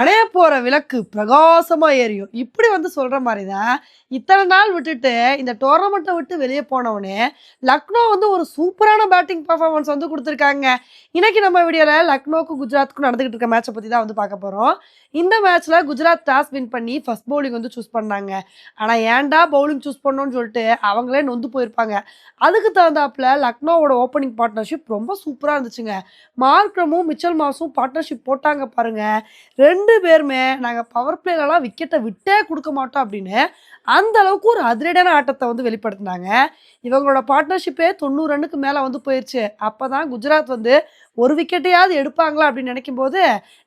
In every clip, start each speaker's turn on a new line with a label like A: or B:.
A: அணைய போற விளக்கு பிரகாசமா எரியும். இப்படி வந்து சொல்ற மாதிரி தான் இத்தனை நாள் விட்டுட்டு இந்த டோர்னமெண்ட்டை விட்டு வெளியே போனவனே லக்னோ வந்து ஒரு சூப்பரான பேட்டிங் பர்ஃபார்மன்ஸ் வந்து கொடுத்துருக்காங்க. இன்னைக்கு நம்ம வீடியோவில் லக்னோக்கும் குஜராத்துக்கும் நடந்துகிட்டு இருக்க மேட்சை பற்றி தான் வந்து பார்க்க போகிறோம் இந்த மேட்ச்சில் குஜராத் டாஸ் வின் பண்ணி ஃபர்ஸ்ட் பவுலிங் வந்து சூஸ் பண்ணாங்க. ஆனால் ஏன்டா பவுலிங் சூஸ் பண்ணோன்னு சொல்லிட்டு அவங்களே நொந்து போயிருப்பாங்க. அதுக்கு தகுந்தாப்புல லக்னோவோட ஓப்பனிங் பார்ட்னர்ஷிப் ரொம்ப சூப்பராக இருந்துச்சுங்க. மார்க்ரமும் மிச்சல் மாஸும் பார்ட்னர்ஷிப் போட்டாங்க பாருங்க. ரெண்டு ரெண்டு பேருமே நாங்கள் பவர் பிளேலலாம் விக்கெட்டை விட்டே கொடுக்க மாட்டோம் அப்படின்னு அந்த அளவுக்கு ஒரு அதிரடியான ஆட்டத்தை வந்து வெளிப்படுத்தினாங்க. இவங்களோட பார்ட்னர்ஷிப்பே தொண்ணூறு ரன்னுக்கு மேலே வந்து போயிடுச்சு அப்போ தான் குஜராத் வந்து ஒரு விக்கெட்டையாவது எடுப்பாங்களா அப்படின்னு நினைக்கும் போது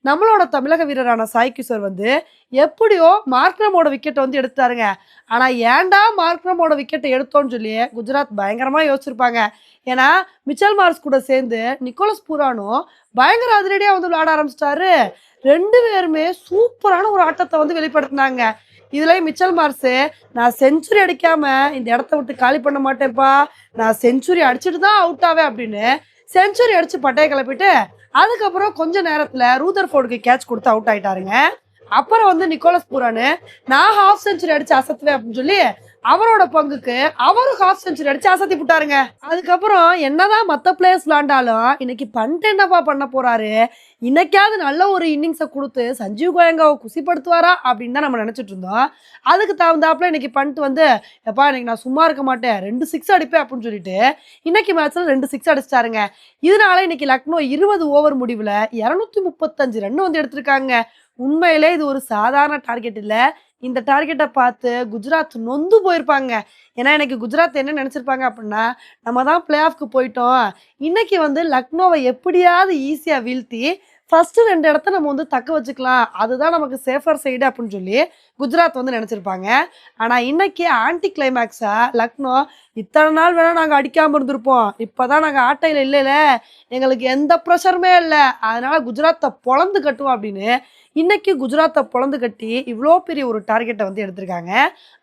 A: நம்மளோட தமிழக வீரரான சாய் கிஷோர் வந்து எப்படியோ மார்க்ரமோட விக்கெட்டை வந்து எடுத்தாருங்க ஆனால் ஏன்டா மார்க்ரமோட விக்கெட்டை எடுத்தோன்னு சொல்லி குஜராத் பயங்கரமாக யோசிச்சிருப்பாங்க. ஏன்னா மிச்சல் மார்ஸ் கூட சேர்ந்து நிக்கோலஸ் பூரானும் பயங்கர அதிரடியாக வந்து விளையாட ஆரம்பிச்சிட்டாரு. ரெண்டு பேருமே சூப்பரான ஒரு ஆட்டத்தை வந்து வெளிப்படுத்தினாங்க. இதுலேயும் மிச்சல் மார்ஸு நான் செஞ்சுரி அடிக்காமல் இந்த இடத்த விட்டு காலி பண்ண மாட்டேன்ப்பா. நான் செஞ்சுரி அடிச்சுட்டு தான் அவுட் ஆவேன் அப்படின்னு செஞ்சுரி அடிச்சு பட்டையை கிளப்பிட்டு அதுக்கப்புறம் கொஞ்ச நேரத்துல ரூதர் ஃபோர்டுக்கு கேட்ச் கொடுத்து அவுட் ஆயிட்டாருங்க. அப்புறம் வந்து நிக்கோலஸ் பூரானு நான் ஹாஃப் செஞ்சுரி அடிச்சு அசத்துவேன் அப்படின்னு சொல்லி அவரோட பங்குக்கு அவரும் ஹாஃப் செஞ்சுரி அடிச்சு அசத்தி விட்டாருங்க அதுக்கப்புறம் என்னதான் மற்ற பிளேயர்ஸ் விளாண்டாலும் இன்னைக்கு பண்ட் என்னப்பா பண்ண போறாரு? இன்னைக்காவது நல்ல ஒரு இன்னிங்ஸை கொடுத்து சஞ்சீவ் கோயங்காவை குசிப்படுத்துவாரா அப்படின்னு தான் நம்ம நினச்சிட்டு இருந்தோம். அதுக்கு தகுந்தாப்புல இன்னைக்கு பண்ட் வந்து எப்பா இன்னைக்கு நான் சும்மா இருக்க மாட்டேன் ரெண்டு சிக்ஸ் அடிப்பேன் அப்படின்னு சொல்லிட்டு இன்னைக்கு மேட்ச்சில் ரெண்டு சிக்ஸ் அடிச்சிட்டாருங்க. இதனால இன்னைக்கு லக்னோ இருபது ஓவர் முடிவில் இரநூத்தி முப்பத்தஞ்சு ரன் வந்து எடுத்திருக்காங்க. உண்மையிலே இது ஒரு சாதாரண டார்கெட் இல்லை. இந்த டார்கெட்டை பார்த்து குஜராத் நொந்து போயிருப்பாங்க. ஏன்னா எனக்கு குஜராத் என்ன நினச்சிருப்பாங்க அப்படின்னா நம்ம தான் பிளே ஆஃப்க்கு போயிட்டோம். இன்னைக்கு வந்து லக்னோவை எப்படியாவது ஈஸியாக வீழ்த்தி ஃபஸ்ட்டு ரெண்டு இடத்த நம்ம வந்து தக்க வச்சுக்கலாம். அதுதான் நமக்கு சேஃபர் சைடு அப்படின்னு சொல்லி குஜராத் வந்து நினச்சிருப்பாங்க. ஆனால் இன்றைக்கி ஆன்டி கிளைமேக்ஸாக லக்னோ இத்தனை நாள் வேணால் நாங்கள் அடிக்காமல் இருந்திருப்போம். இப்போ தான் நாங்கள் ஆட்டையில் இல்லைல்ல எங்களுக்கு எந்த ப்ரெஷருமே இல்லை. அதனால் குஜராத்தை பொழந்து கட்டுவோம் அப்படின்னு இன்னைக்கு குஜராத்தை பொழந்து கட்டி இவ்வளோ பெரிய ஒரு டார்கெட்டை வந்து எடுத்திருக்காங்க.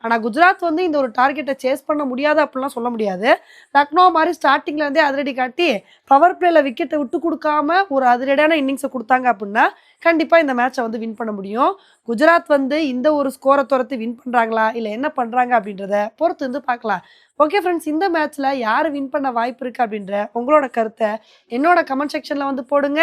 A: ஆனால் குஜராத் வந்து இந்த ஒரு டார்கெட்டை சேஸ் பண்ண முடியாது அப்படிலாம் சொல்ல முடியாது. லக்னோ மாதிரி ஸ்டார்டிங்லேருந்தே அதிரடி காட்டி பவர் பிளேல விக்கெட்டை விட்டு கொடுக்காம ஒரு அதிரடியான இன்னிங்ஸை கொடுத்தாங்க அப்படின்னா கண்டிப்பாக இந்த மேட்சை வந்து வின் பண்ண முடியும். குஜராத் வந்து இந்த ஒரு ஸ்கோரை துரத்து வின் பண்ணுறாங்களா இல்லை என்ன பண்ணுறாங்க அப்படின்றத பொறுத்து வந்து பார்க்கலாம். ஓகே ஃப்ரெண்ட்ஸ் இந்த மேட்ச்சில் யார் வின் பண்ண வாய்ப்பு இருக்குது அப்படின்ற உங்களோட கருத்தை என்னோட கமெண்ட் செக்ஷனில் வந்து போடுங்க.